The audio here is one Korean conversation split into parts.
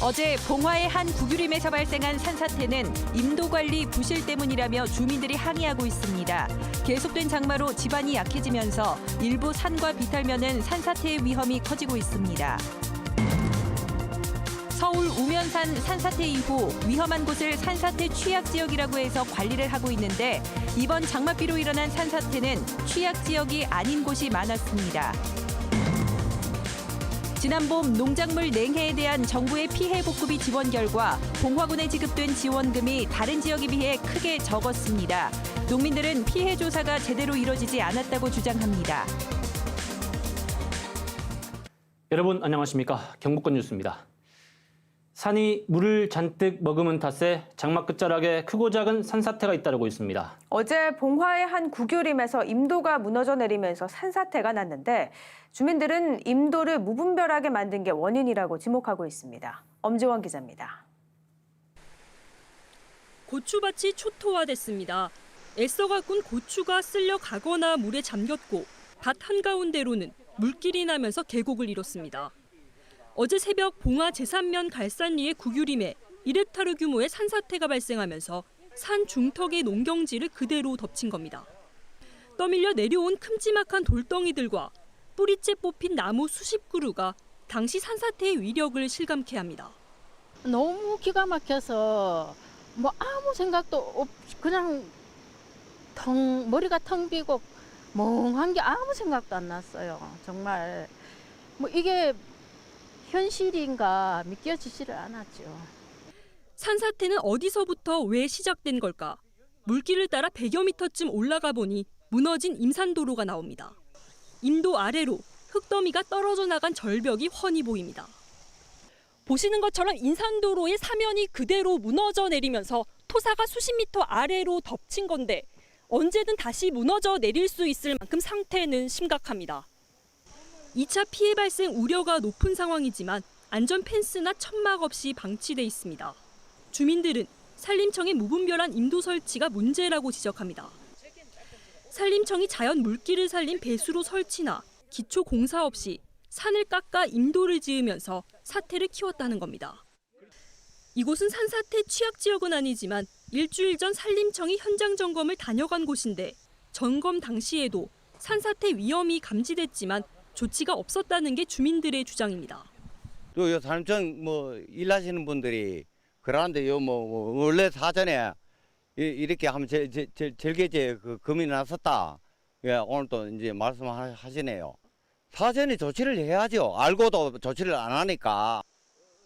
어제 봉화의 한 국유림에서 발생한 산사태는 임도 관리 부실 때문이라며 주민들이 항의하고 있습니다. 계속된 장마로 지반이 약해지면서 일부 산과 비탈면은 산사태의 위험이 커지고 있습니다. 서울 우면산 산사태 이후 위험한 곳을 산사태 취약 지역이라고 해서 관리를 하고 있는데 이번 장맛비로 일어난 산사태는 취약 지역이 아닌 곳이 많았습니다. 지난 봄 농작물 냉해에 대한 정부의 피해 복구비 지원 결과 봉화군에 지급된 지원금이 다른 지역에 비해 크게 적었습니다. 농민들은 피해 조사가 제대로 이뤄지지 않았다고 주장합니다. 여러분 안녕하십니까 경북권 뉴스입니다. 산이 물을 잔뜩 머금은 탓에 장마 끝자락에 크고 작은 산사태가 잇따르고 있습니다. 어제 봉화의 한 국유림에서 임도가 무너져 내리면서 산사태가 났는데 주민들은 임도를 무분별하게 만든 게 원인이라고 지목하고 있습니다. 엄지원 기자입니다. 고추밭이 초토화됐습니다. 애써 가꾼 고추가 쓸려 가거나 물에 잠겼고 밭 한가운데로는 물길이 나면서 계곡을 이뤘습니다. 어제 새벽 봉화 제3면 갈산리의 국유림에 1헥타르 규모의 산사태가 발생하면서 산 중턱의 농경지를 그대로 덮친 겁니다. 떠밀려 내려온 큼지막한 돌덩이들과 뿌리째 뽑힌 나무 수십 그루가 당시 산사태의 위력을 실감케 합니다. 너무 기가 막혀서 뭐 아무 생각도 없 그냥 텅 머리가 텅 비고 멍한 게 아무 생각도 안 났어요. 정말 뭐 이게 현실인가 믿겨지지를 않았죠. 산사태는 어디서부터 왜 시작된 걸까? 물길을 따라 100여 미터쯤 올라가 보니 무너진 임산도로가 나옵니다. 임도 아래로 흙더미가 떨어져 나간 절벽이 훤히 보입니다. 보시는 것처럼 인산도로의 사면이 그대로 무너져 내리면서 토사가 수십 미터 아래로 덮친 건데 언제든 다시 무너져 내릴 수 있을 만큼 상태는 심각합니다. 2차 피해 발생 우려가 높은 상황이지만 안전 펜스나 천막 없이 방치돼 있습니다. 주민들은 산림청의 무분별한 임도 설치가 문제라고 지적합니다. 산림청이 자연 물길을 살린 배수로 설치나 기초 공사 없이 산을 깎아 임도를 지으면서 사태를 키웠다는 겁니다. 이곳은 산사태 취약 지역은 아니지만 일주일 전 산림청이 현장 점검을 다녀간 곳인데 점검 당시에도 산사태 위험이 감지됐지만 조치가 없었다는 게 주민들의 주장입니다. 또요 산림청 뭐 일하시는 분들이 그러는데 요뭐 뭐 원래 사전에 이- 이렇게 하면 제, 제, 제, 절개제 그 금이 났었다. 예, 오늘 또 이제 말씀하시네요. 사전에 조치를 해야죠. 알고도 조치를 안 하니까.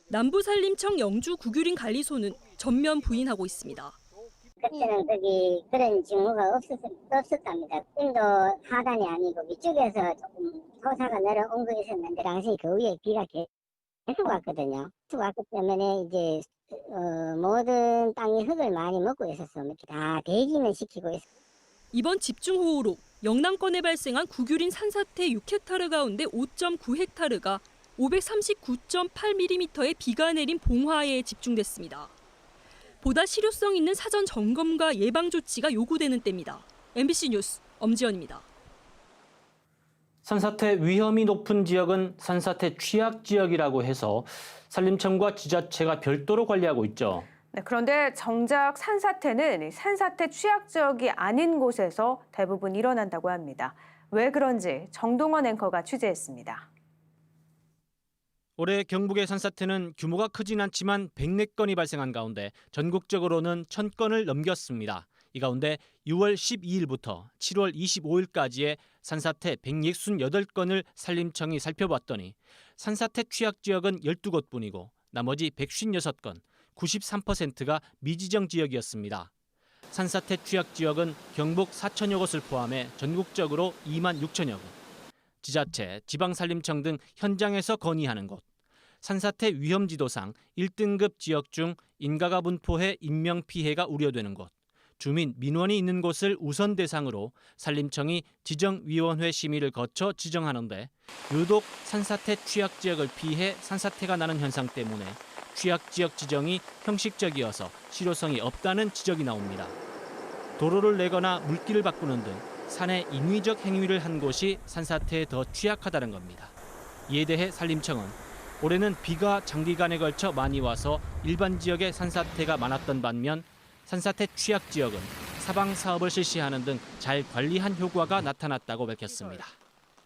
남부산림청 영주 구규린 관리소는 전면 부인하고 있습니다. 그때는 거기 그런 징후가 없었, 없었답니다. 인도 하단이 아니고 위쪽에서 조금 토사가 내려온 거 있었는데 당시 그 위에 비가 계- 계속 왔거든요. 계속 왔기 때문에 이제 어, 모든 땅이 흙을 많이 먹고 있었어. 이렇게 다 대기는 시키고 있어. 이번 집중호우로 영남권에 발생한 구규린 산사태 6헥타르 가운데 5.9헥타르가 539.8mm의 비가 내린 봉화에 집중됐습니다. 보다 실효성 있는 사전 점검과 예방 조치가 요구되는 때입니다. MBC 뉴스 엄지연입니다. 산사태 위험이 높은 지역은 산사태 취약 지역이라고 해서 산림청과 지자체가 별도로 관리하고 있죠. 네, 그런데 정작 산사태는 이 산사태 취약 지역이 아닌 곳에서 대부분 일어난다고 합니다. 왜 그런지 정동원 앵커가 취재했습니다. 올해 경북의 산사태는 규모가 크진 않지만 104건이 발생한 가운데 전국적으로는 1000건을 넘겼습니다. 이 가운데 6월 12일부터 7월 25일까지의 산사태 168건을 산림청이 살펴봤더니 산사태 취약 지역은 12곳뿐이고 나머지 156건, 93%가 미지정 지역이었습니다. 산사태 취약 지역은 경북 4천여 곳을 포함해 전국적으로 2만 6천여 곳. 지자체, 지방산림청 등 현장에서 건의하는 곳, 산사태 위험지도상 1등급 지역 중 인가가 분포해 인명 피해가 우려되는 곳, 주민 민원이 있는 곳을 우선 대상으로 산림청이 지정위원회 심의를 거쳐 지정하는데 유독 산사태 취약 지역을 피해 산사태가 나는 현상 때문에 취약 지역 지정이 형식적이어서 실효성이 없다는 지적이 나옵니다. 도로를 내거나 물길을 바꾸는 등 산의 인위적 행위를 한 곳이 산사태에 더 취약하다는 겁니다. 이에 대해 산림청은 올해는 비가 장기간에 걸쳐 많이 와서 일반 지역에 산사태가 많았던 반면 산사태 취약 지역은 사방 사업을 실시하는 등 잘 관리한 효과가 나타났다고 밝혔습니다.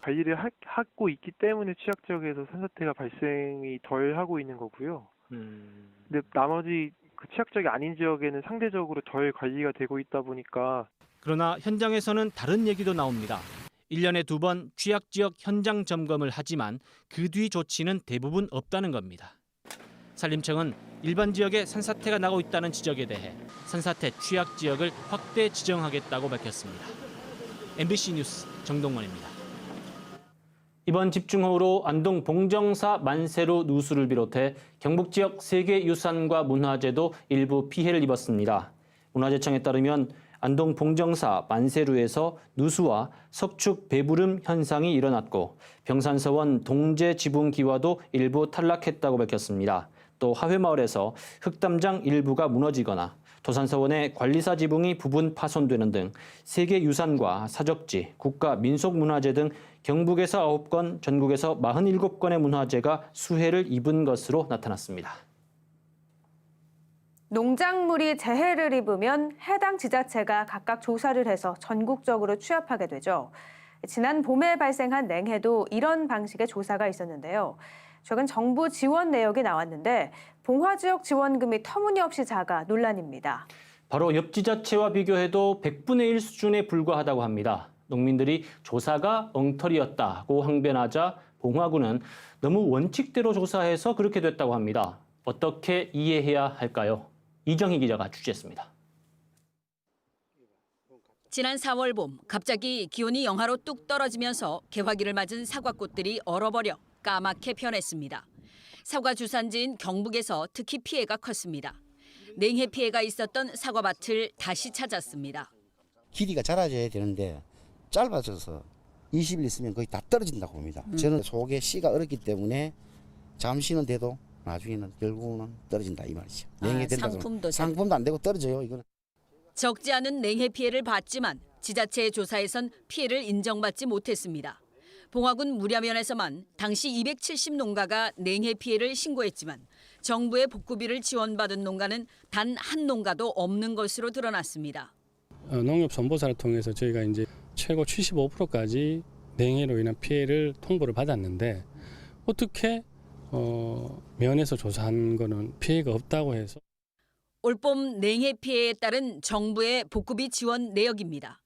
관리를 하, 하고 있기 때문에 취약 지역에서 산사태가 발생이 덜 하고 있는 거고요. 근데 나머지 그 취약 지역이 아닌 지역에는 상대적으로 덜 관리가 되고 있다 보니까 그러나 현장에서는 다른 얘기도 나옵니다. 1년에 두 번 취약 지역 현장 점검을 하지만 그 뒤 조치는 대부분 없다는 겁니다. 산림청은 일반 지역에 산사태가 나고 있다는 지적에 대해 산사태 취약 지역을 확대 지정하겠다고 밝혔습니다. MBC 뉴스 정동원입니다. 이번 집중호우로 안동 봉정사 만세로 누수를 비롯해 경북 지역 세계 유산과 문화재도 일부 피해를 입었습니다. 문화재청에 따르면 안동 봉정사 만세루에서 누수와 석축 배부름 현상이 일어났고 병산서원 동제 지붕 기와도 일부 탈락했다고 밝혔습니다. 또 하회마을에서 흑담장 일부가 무너지거나 도산서원의 관리사 지붕이 부분 파손되는 등 세계 유산과 사적지, 국가 민속 문화재 등 경북에서 9건, 전국에서 47건의 문화재가 수해를 입은 것으로 나타났습니다. 농작물이 재해를 입으면 해당 지자체가 각각 조사를 해서 전국적으로 취합하게 되죠. 지난 봄에 발생한 냉해도 이런 방식의 조사가 있었는데요. 최근 정부 지원 내역이 나왔는데 봉화 지역 지원금이 터무니없이 작아 논란입니다. 바로 옆 지자체와 비교해도 100분의 1 수준에 불과하다고 합니다. 농민들이 조사가 엉터리였다고 항변하자 봉화구는 너무 원칙대로 조사해서 그렇게 됐다고 합니다. 어떻게 이해해야 할까요? 이정희 기자가 취재했습니다. 지난 4월 봄 갑자기 기온이 영하로 뚝 떨어지면서 개화기를 맞은 사과꽃들이 얼어버려 까맣게 변했습니다. 사과 주산지인 경북에서 특히 피해가 컸습니다. 냉해 피해가 있었던 사과밭을 다시 찾았습니다. 길이가 자라져야 되는데 짧아져서 20일 있으면 거의 다 떨어진다고 봅니다. 저는 속에 씨가 얼었기 때문에 잠시는 돼도 나중에는 결국은 떨어진다 이 말이죠. 냉해 된다고 상품도 상품도 안 되고 떨어져요. 이거는. 적지 않은 냉해 피해를 봤지만 지자체의 조사에선 피해를 인정받지 못했습니다. 봉화군 무ля면에서만 당시 270 농가가 냉해 피해를 신고했지만 정부의 복구비를 지원받은 농가는 단 한 농가도 없는 것으로 드러났습니다. 어, 농협 선보사를 통해서 저희가 이제 최고 75%까지 냉해로 인한 피해를 통보를 받았는데 어떻게 어, 면에서 조사한 거는 피해가 없다고 해서 올봄 냉해 피해에 따른 정부의 복구비 지원 내역입니다.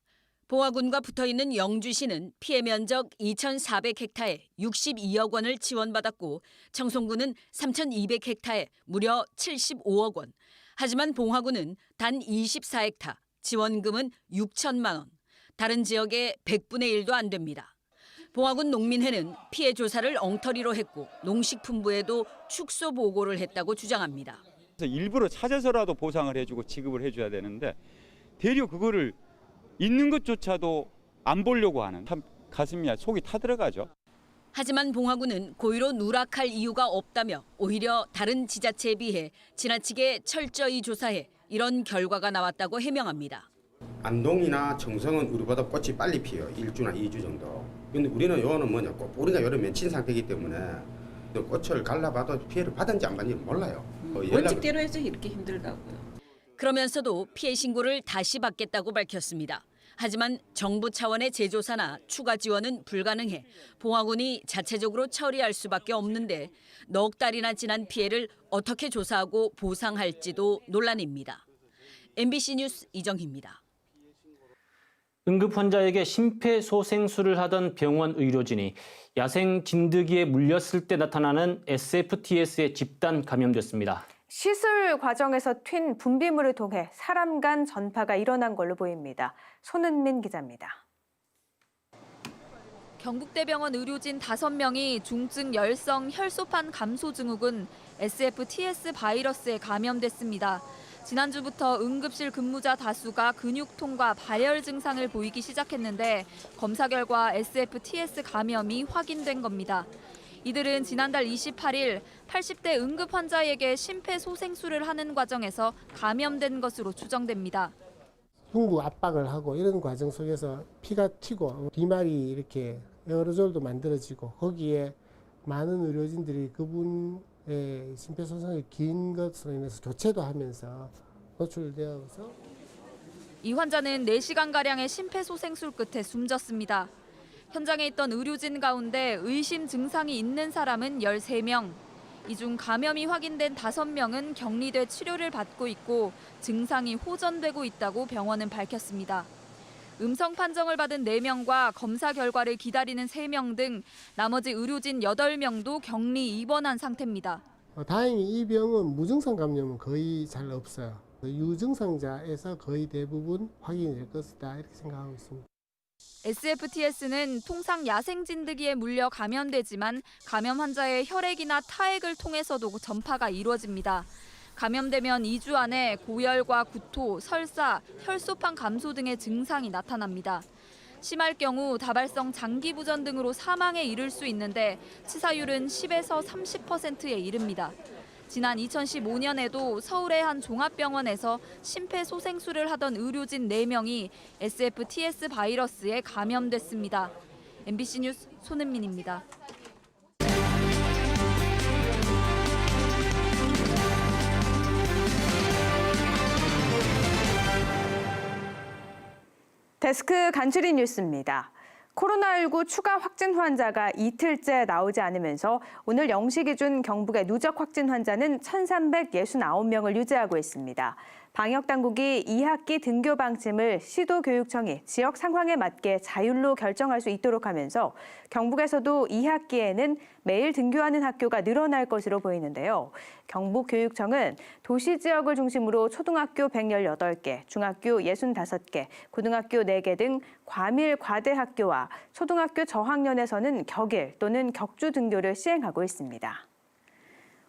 봉화군과 붙어 있는 영주시는 피해 면적 2,400헥타에 62억 원을 지원받았고 청송군은 3,200헥타에 무려 75억 원. 하지만 봉화군은 단 24헥타, 지원금은 6천만 원. 다른 지역의 100분의 1도 안 됩니다. 봉화군 농민회는 피해 조사를 엉터리로 했고 농식품부에도 축소 보고를 했다고 주장합니다. 그래서 일부러 찾아서라도 보상을 해주고 지급을 해줘야 되는데 대려 그거를 있는 것조차도 안 보려고 하는 참 가슴이 속이 타들어가죠. 하지만 봉화구는 고의로 누락할 이유가 없다며 오히려 다른 지자체에 비해 지나치게 철저히 조사해 이런 결과가 나왔다고 해명합니다. 안동이나 청성은 우리보다 꽃이 빨리 피어요. 1주나 2주 정도. 근데 우리는 요거는 뭐냐, 꽃 뿌리가 요런 맺힌 상태이기 때문에 또 꽃을 갈라봐도 피해를 받은지 안 받는지 몰라요. 어, 연락을- 해서 이렇게 힘들다고요. 그러면서도 피해 신고를 다시 받겠다고 밝혔습니다. 하지만 정부 차원의 재조사나 추가 지원은 불가능해 봉화군이 자체적으로 처리할 수밖에 없는데 넉 달이나 지난 피해를 어떻게 조사하고 보상할지도 논란입니다. MBC 뉴스 이정희입니다. 응급 환자에게 심폐소생술을 하던 병원 의료진이 야생 진드기에 물렸을 때 나타나는 SFTS에 집단 감염됐습니다. 시술 과정에서 튄 분비물을 통해 사람 간 전파가 일어난 걸로 보입니다. 손은민 기자입니다. 경북대병원 의료진 5명이 중증 열성 혈소판 감소 증후군 SFTS 바이러스에 감염됐습니다. 지난주부터 응급실 근무자 다수가 근육통과 발열 증상을 보이기 시작했는데 검사 결과 SFTS 감염이 확인된 겁니다. 이들은 지난달 28일 80대 응급 환자에게 심폐소생술을 하는 과정에서 감염된 것으로 추정됩니다. 흉부 압박을 하고 이런 과정 속에서 피가 튀고 비말이 이렇게 에어로졸도 만들어지고 거기에 많은 의료진들이 그분의 심폐소생술이 긴 것으로 인해서 교체도 하면서 노출되어서 이 환자는 4시간가량의 심폐소생술 끝에 숨졌습니다. 현장에 있던 의료진 가운데 의심 증상이 있는 사람은 13명. 이 중 감염이 확인된 5명은 격리돼 치료를 받고 있고 증상이 호전되고 있다고 병원은 밝혔습니다. 음성 판정을 받은 4명과 검사 결과를 기다리는 3명 등 나머지 의료진 8명도 격리 입원한 상태입니다. 어, 다행히 이 병은 무증상 감염은 거의 잘 없어요. 유증상자에서 거의 대부분 확인이 될 것이다 이렇게 생각하고 있습니다. SFTS는 통상 야생 진드기에 물려 감염되지만 감염 환자의 혈액이나 타액을 통해서도 전파가 이루어집니다. 감염되면 2주 안에 고열과 구토, 설사, 혈소판 감소 등의 증상이 나타납니다. 심할 경우 다발성 장기 부전 등으로 사망에 이를 수 있는데 치사율은 10에서 30%에 이릅니다. 지난 2015년에도 서울의 한 종합병원에서 심폐소생술을 하던 의료진 4명이 SFTS 바이러스에 감염됐습니다. MBC 뉴스 손은민입니다. 데스크 간추린 뉴스입니다. 코로나19 추가 확진 환자가 이틀째 나오지 않으면서 오늘 0시 기준 경북의 누적 확진 환자는 1,369명을 유지하고 있습니다. 방역 당국이 2학기 등교 방침을 시도교육청이 지역 상황에 맞게 자율로 결정할 수 있도록 하면서 경북에서도 2학기에는 매일 등교하는 학교가 늘어날 것으로 보이는데요. 경북교육청은 도시 지역을 중심으로 초등학교 118개, 중학교 65개, 고등학교 4개 등 과밀 과대 학교와 초등학교 저학년에서는 격일 또는 격주 등교를 시행하고 있습니다.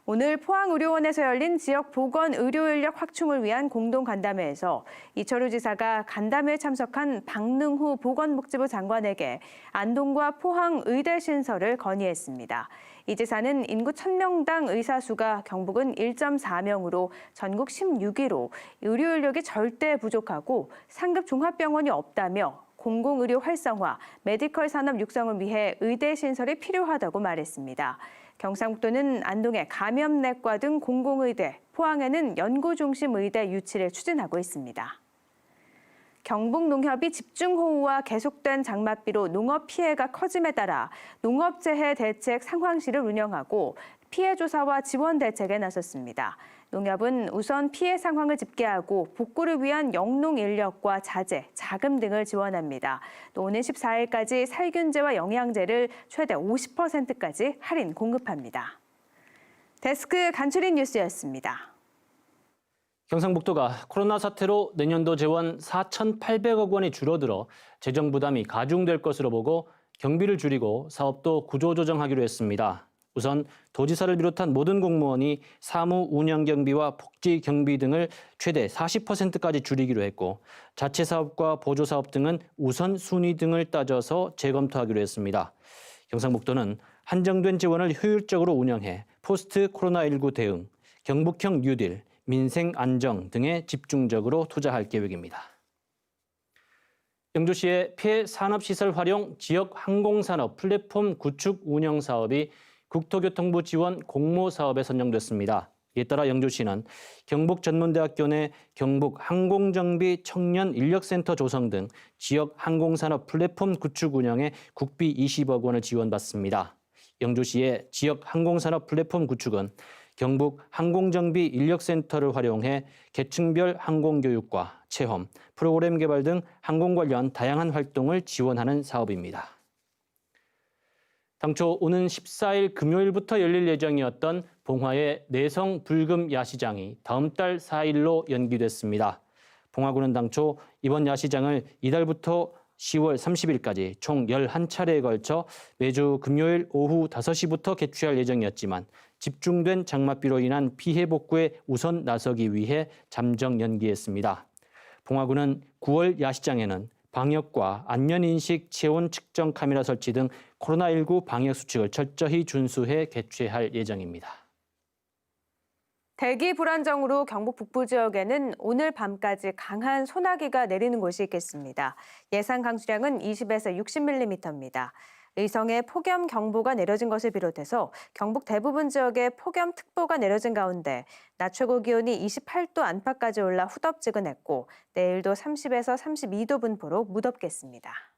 오늘 포항의료원에서 열린 지역 보건 의료 인력 확충을 위한 공동 간담회에서 이철우 지사가 간담회에 참석한 박능후 보건복지부 장관에게 안동과 포항 의대 신설을 건의했습니다. 이 지사는 인구 1000명당 의사 수가 경북은 1.4명으로 전국 16위로 의료 인력이 절대 부족하고 상급 종합병원이 없다며 공공의료 활성화, 메디컬 산업 육성을 위해 의대 신설이 필요하다고 말했습니다. 경상북도는 안동에 감염내과 등 공공의대, 포항에는 연구중심 의대 유치를 추진하고 있습니다. 경북농협이 집중호우와 계속된 장맛비로 농업 피해가 커짐에 따라 농업재해 대책 상황실을 운영하고 피해 조사와 지원 대책에 나섰습니다. 농협은 우선 피해 상황을 집계하고 복구를 위한 영농 인력과 자재, 자금 등을 지원합니다. 또 오는 14일까지 살균제와 영양제를 최대 50%까지 할인 공급합니다. 데스크 간추린 뉴스였습니다. 경상북도가 코로나 사태로 내년도 재원 4,800억 원이 줄어들어 재정 부담이 가중될 것으로 보고 경비를 줄이고 사업도 구조조정하기로 했습니다. 우선 도지사를 비롯한 모든 공무원이 사무 운영 경비와 복지 경비 등을 최대 40%까지 줄이기로 했고 자체 사업과 보조 사업 등은 우선 순위 등을 따져서 재검토하기로 했습니다. 경상북도는 한정된 지원을 효율적으로 운영해 포스트 코로나19 대응, 경북형 뉴딜, 민생 안정 등에 집중적으로 투자할 계획입니다. 영주시의 피해 산업시설 활용 지역 항공산업 플랫폼 구축 운영 사업이 국토교통부 지원 공모 사업에 선정됐습니다. 이에 따라 영주시는 경북전문대학교 내 경북 항공정비 청년 인력센터 조성 등 지역 항공산업 플랫폼 구축 운영에 국비 20억 원을 지원받습니다. 영주시의 지역 항공산업 플랫폼 구축은 경북 항공정비 인력센터를 활용해 계층별 항공교육과 체험, 프로그램 개발 등 항공 관련 다양한 활동을 지원하는 사업입니다. 당초 오는 14일 금요일부터 열릴 예정이었던 봉화의 내성 불금 야시장이 다음 달 4일로 연기됐습니다. 봉화구는 당초 이번 야시장을 이달부터 10월 30일까지 총 11차례에 걸쳐 매주 금요일 오후 5시부터 개최할 예정이었지만 집중된 장맛비로 인한 피해 복구에 우선 나서기 위해 잠정 연기했습니다. 봉화구는 9월 야시장에는 방역과 안전인식 체온 측정 카메라 설치 등 코로나19 방역 수칙을 철저히 준수해 개최할 예정입니다. 대기 불안정으로 경북 북부 지역에는 오늘 밤까지 강한 소나기가 내리는 곳이 있겠습니다. 예상 강수량은 20에서 60mm입니다. 의성에 폭염 경보가 내려진 것을 비롯해서 경북 대부분 지역에 폭염 특보가 내려진 가운데 낮 최고 기온이 28도 안팎까지 올라 후덥지근했고 내일도 30에서 32도 분포로 무덥겠습니다.